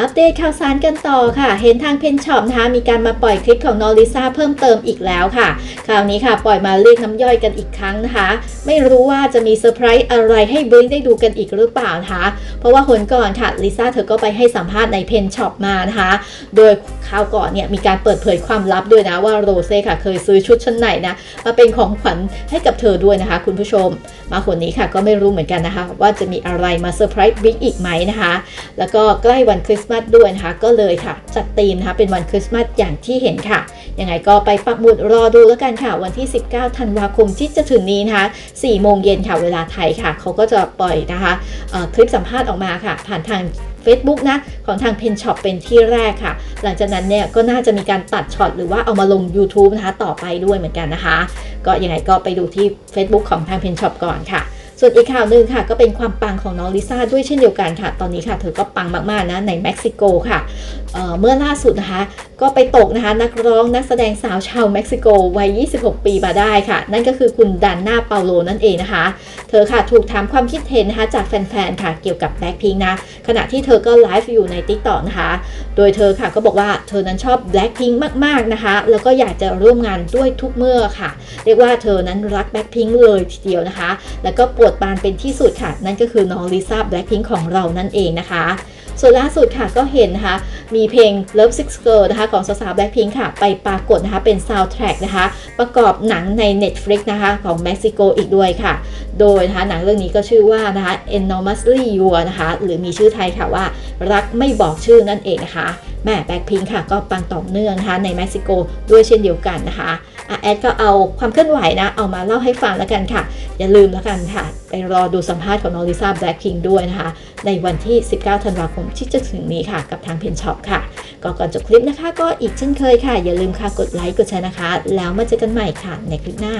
อัปเดตข่าวสารกันต่อค่ะ เห็นทางเพนช็อปนะคะมีการมาปล่อยคลิปของนอริซาเพิ่มเติมอีกแล้วค่ะ คราวนี้ค่ะปล่อยมาเรียกน้ำย่อยกันอีกครั้งนะคะ ไม่รู้ว่าจะมีเซอร์ไพรส์อะไรให้บลิงได้ดูกันอีกหรือเปล่านะคะ เพราะว่าคนก่อนค่ะลิซ่าเธอก็ไปให้สัมภาษณ์ในเพนช็อปมานะคะ โดย คราวก่อนเนี่ยมีการเปิดเผยความลับด้วยนะว่าโรเซ่ค่ะเคยซื้อชุดชั้นในนะมาเป็นของขวัญให้กับเธอด้วยนะคะ คุณผู้ชม มาคนนี้ค่ะก็ไม่รู้เหมือนกันนะคะ ว่าจะมีอะไรมาเซอร์ไพรส์บิ๊กอีกไหมนะคะ แล้วก็ใกล้วันคริสต์มาสด้วยนะคะ ก็เลยค่ะ จัดธีมนะคะเป็นวันคริสต์มาสอย่างที่เห็นค่ะยังไงก็ไปปักหมุดรอดูแล้วกันค่ะ วันที่ 19 ธันวาคมที่จะถึงนี้นะคะ4โมงเย็นค่ะเวลาไทยค่ะเขาก็จะปล่อยนะคะคลิปสัมภาษณ์ออกมาค่ะ ผ่านทาง Facebook นะ ของทางเพนช็อปเป็นที่แรกค่ะ หลังจากนั้นเนี่ยก็น่าจะมีการตัดช็อตหรือว่าเอามาลง YouTube นะคะต่อไปด้วยเหมือนกันนะคะ ก็ยังไงก็ไปดูที่ Facebook ของทางเพนช็อปก่อนค่ะส่วนอีกข่าวหนึ่งค่ะ ก็เป็นความปังของน้องลิซ่าด้วยเช่นเดียวกันค่ะ ตอนนี้ค่ะ เธอก็ปังมาก ๆ นะ ในเม็กซิโกค่ะเเมื่อล่าสุดนะคะ ก็ไปตกนะคะนักร้องนักแสดงสาวชาวเม็กซิโกวัย 26 ปีมาได้ค่ะ นั่นก็คือคุณดันนาเปาโลนั่นเองนะคะ เธอค่ะถูกถามความคิดเห็นนะคะจากแฟนๆค่ะเกี่ยวกับแบล็ k พิงนะ ขณะที่เธอก็ไลฟ์อยู่ใน t ิ k t o k นะคะ โดยเธอค่ะก็บอกว่าเธอนั้นชอบแบล็ k พิงมากๆนะคะ แล้วก็อยากจะร่วมงานด้วยทุกเมื่อค่ะ เรียกว่าเธอนั้นรักแบล็ k พิงเลยทีเดียวนะคะ แล้วก็ปวดปานเป็นที่สุดค่ะ นั่นก็คือน้องลิซ่าแบล็ k พิงของเรานั่นเองนะคะ ส่วนล่าสุดค่ะก็เห็นนะคะ มีเพลง Love Six Girl นะคะ ของสาวๆ Blackpink ค่ะ ไปปรากฏนะคะ เป็น soundtrack นะคะ ประกอบหนังใน Netflix นะคะ ของเม็กซิโกอีกด้วยค่ะ โดยนะคะหนังเรื่องนี้ก็ชื่อว่านะคะ Enormously You นะคะ หรือมีชื่อไทยค่ะว่า รักไม่บอกชื่อนั่นเองนะคะแม่แบ็คพิงค่ะ ก็ปังต่อเนื่องนะคะในเม็กซิโกด้วยเช่นเดียวกันนะคะ แอดก็เอาความเคลื่อนไหวนะ เอามาเล่าให้ฟังแล้วกันค่ะ อย่าลืมแล้วกันค่ะ ไปรอดูสัมภาษณ์ของน้องลิซ่าแบล็คพิงด้วยนะคะ ในวันที่ 19 ธันวาคมที่จะถึงนี้ค่ะ กับทางเพนช็อปค่ะ ก็ก่อนจบคลิปนะคะ ก็อีกเช่นเคยค่ะ อย่าลืมค่ะกดไลค์กดแชร์นะคะ แล้วมาเจอกันใหม่ค่ะในคลิปหน้า